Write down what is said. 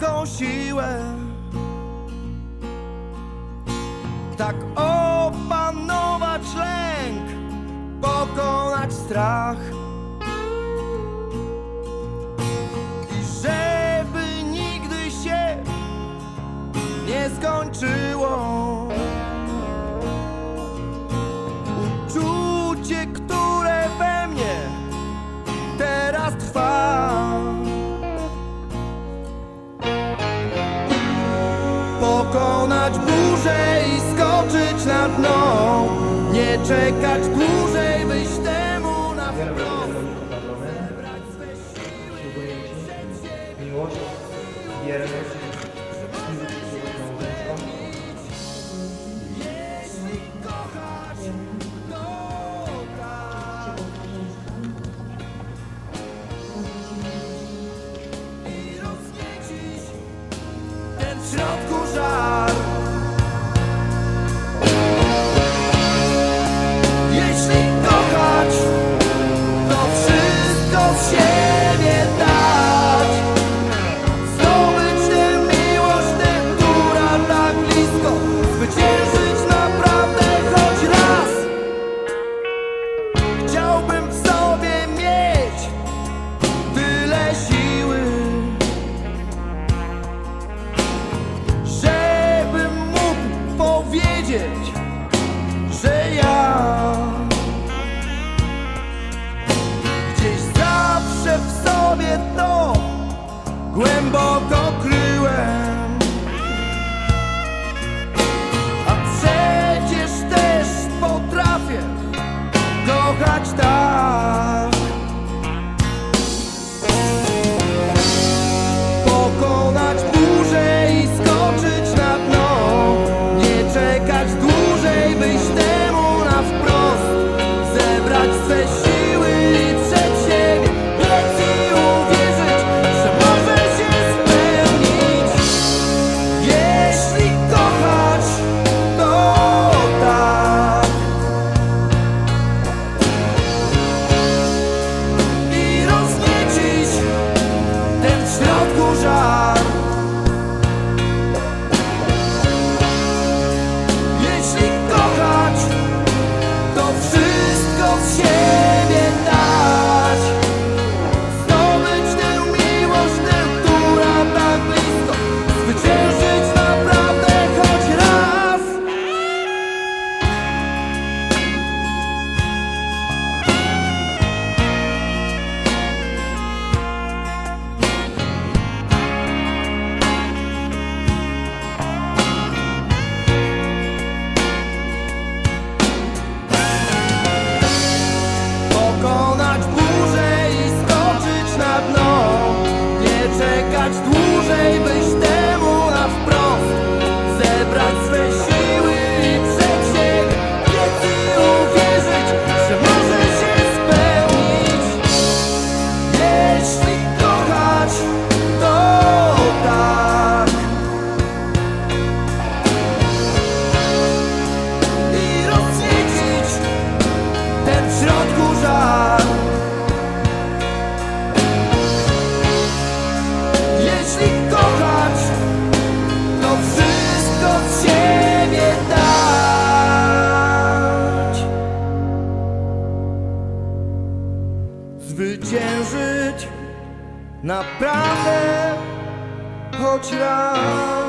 taką siłę, tak opanować lęk, pokonać strach. I żeby nigdy się nie skończyło. pokonać burzę i skoczyć na dno. Nie czekać dłużej, byś temu na wprost. Zebrać swe siły, miłość, wierność. że ja Gdzieś zawsze w sobie to głęboko kryłem. A przecież też potrafię kochać tak touch naprawdę choć raz.